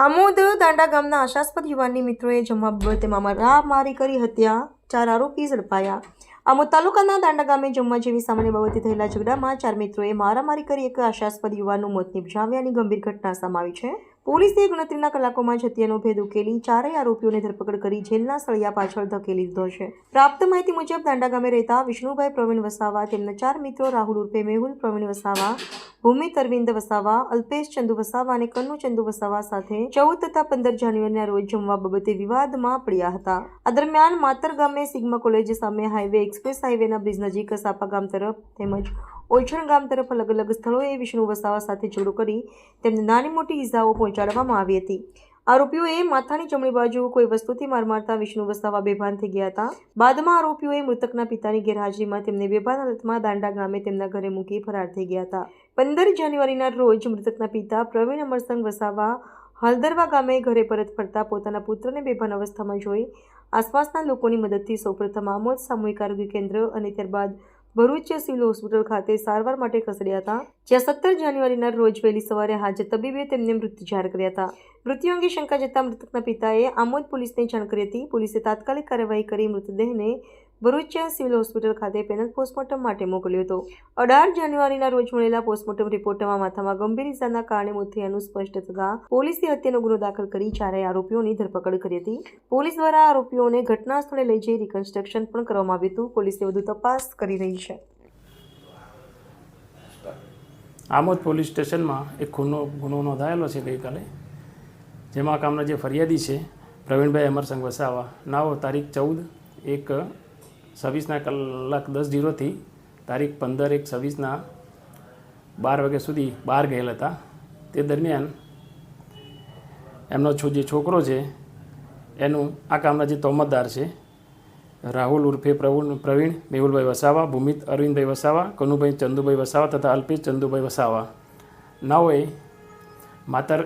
આમોદ દાંડા ગામના આશાસ્પદ યુવાનની મિત્રોએ જમવા બાબતે મારામારી કરી હત્યા, ચાર આરોપી ઝડપાયા. આમોદ તાલુકાના દાંડા ગામે જમવા જેવી સામાન્ય બાબતે થયેલા ઝઘડામાં ચાર મિત્રોએ મારામારી કરી એક આશાસ્પદ યુવાનનું મોત નિપજાવ્યાની ગંભીર ઘટના સામે છે. પોલીસે ગણતરીના કલાકોમાં જ હત્યાનો ભેદ ઉકેલી ચારેય આરોપીઓને ધરપકડ કરી જેલના સળિયા પાછળ ધકેલી દીધો છે. પ્રાપ્ત માહિતી મુજબ દાંડા ગામે રહેતા વિષ્ણુભાઈ પ્રવીણ વસાવા, તેમના ચાર મિત્રો રાહુલ ઉર્ફે મેહુલ પ્રવીણ વસાવા ભૂમિ અરવિંદ વસાવા, અલ્પેશ ચંદુ વસાવા અને કનુ ચંદુ વસાવા સાથે ચૌદ તથા પંદર જાન્યુઆરીના રોજ જમવા બાબતે વિવાદમાં પડ્યા હતા. આ દરમિયાન માતર ગામે સિગ્મા કોલેજ સામે હાઈવે એક્સપ્રેસ હાઈવેના બ્રિજ નજીક સાપા ગામ તરફ તેમજ ઓછણ ગામ તરફ અલગ અલગ સ્થળોએ વિષ્ણુ વસાવા સાથે ઝઘડો કરી તેમને નાની મોટી ઈજાઓ પહોંચાડવામાં આવી હતી. આરોપીઓએ માથાની જમણી બાજુ કોઈ વસ્તુથી માર મારતા વિષ્ણુ વસાવા બેભાન થઈ ગયા હતા. બાદમાં આરોપીઓએ મૃતકના પિતાની ગેરહાજરીમાં તેમને બેભાન હાલતમાં દાંડા ગામે તેમના ઘરે મૂકી ફરાર થઈ ગયા હતા. પંદર જાન્યુઆરીના રોજ મૃતકના પિતા પ્રવીણ અમરસંગ વસાવા હલદરવા ગામે ઘરે પરત ફરતા પોતાના પુત્રને બેભાન અવસ્થામાં જોઈ આસપાસના લોકોની મદદથી સૌપ્રથમ આમોદ સામૂહિક આરોગ્ય કેન્દ્ર અને ત્યારબાદ ભરૂચ સિવિલ હોસ્પિટલ ખાતે સારવાર માટે ખસેડ્યા હતા, જ્યાં સત્તર જાન્યુઆરીના રોજ વહેલી સવારે હાજર તબીબે તેમને મૃત્યુ જાહેર કર્યા હતા. મૃત્યુ અંગે શંકા જતા મૃતકના પિતાએ આમોદ પોલીસને જાણ કરી હતી. પોલીસે તાત્કાલિક કાર્યવાહી કરી મૃતદેહને ભરૂચ સિવિલ હોસ્પિટલ ખાતે પેનલ પોસ્ટમોર્ટમ માટે મોકલ્યો હતો. અઢાર જાન્યુઆરીના રોજ મળેલા પોસ્ટમોર્ટમ રિપોર્ટમાં માથામાં ગંભીર ઇજાના કારણે મોત થયાનું સ્પષ્ટ થતાં પોલીસે હત્યાનો ગુનો દાખલ કરી ચારેય આરોપીઓની ધરપકડ કરી હતી. પોલીસ દ્વારા આરોપીઓને ઘટના સ્થળે લઈ જઈ રિકન્સ્ટ્રક્શન પણ કરવામાં આવ્યું હતું. પોલીસે વધુ તપાસ કરી રહી છે. આમોદ પોલીસ સ્ટેશનમાં એક ખૂનનો ગુનો નોંધાયેલો છે ગઈકાલે, જેમાં કામના જે ફરિયાદી છે, પ્રવીણભાઈ અમરસંગ વસાવા. નાઓ તારીખ ચૌદ એક છવ્વીસના કલાક દસ જીરોથી તારીખ પંદર એક છવ્વીસના બાર વાગ્યા સુધી બહાર ગયેલા હતા. તે દરમિયાન એમનો છો જે છોકરો છે, એનું આ કામના જે તોમતદાર છે, રાહુલ ઉર્ફે પ્રવીણ પ્રવીણ, મેહુલભાઈ વસાવા, ભૂમિત અરવિંદભાઈ વસાવા, કનુભાઈ ચંદુભાઈ વસાવા તથા અલ્પેશ ચંદુભાઈ વસાવા. નાઓએ માતર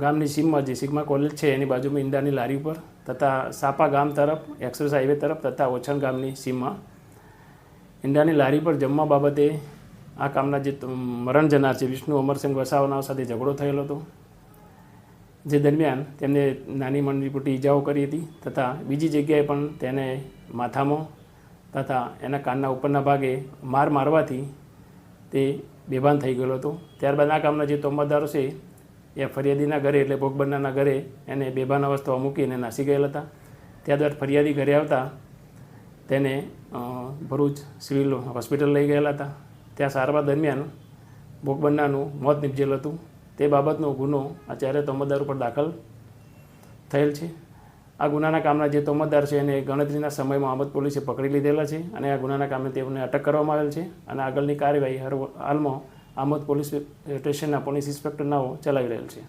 ગામની સીમમાં જે સિગ્મા કોલેજ છે, એની બાજુમાં ઈંડાની લારી ઉપર તથા સાપા ગામ તરફ, એક્સપ્રેસ હાઈવે તરફ તથા ઓછણ ગામની સીમમાં ઈંડાની લારી પર જમવા બાબતે આ કામના જે મરણ જનાર છે, વિષ્ણુ અમરસિંહ વસાવાના સાથે ઝઘડો થયેલો હતો. જે દરમિયાન તેમને નાની મંડળી મોટી ઈજાઓ કરી હતી તથા બીજી જગ્યાએ પણ તેને માથામાં તથા એના કાનના ઉપરના ભાગે માર મારવાથી તે બેભાન થઈ ગયેલો હતો. ત્યારબાદ આ કામના જે તોમતદારો છે એ ફરિયાદીના ઘરે એટલે ભોગબન્નાના ઘરે એને બેભાન અવસ્થામાં મૂકીને નાસી ગયેલા હતા. ત્યારબાદ ફરિયાદી ઘરે આવતા તેને ભરૂચ સિવિલ હોસ્પિટલ લઈ ગયેલા હતા. ત્યાં સારવાર દરમિયાન ભોગબન્નાનું મોત નિપજેલ હતું. તે બાબતનો ગુનો ચારે તોમતદાર ઉપર દાખલ થયેલ છે. આ ગુનાના કામના જે તોમતદાર છે એને ગણતરીના સમયમાં આમદ પોલીસે પકડી લીધેલા છે અને આ ગુનાના કામે તેમને અટક કરવામાં આવેલ છે અને આગળની કાર્યવાહી હર હાલમાં આમોદ પોલીસ સ્ટેશનના પોલીસ ઇન્સ્પેક્ટર ચલાવી રહેલ છે.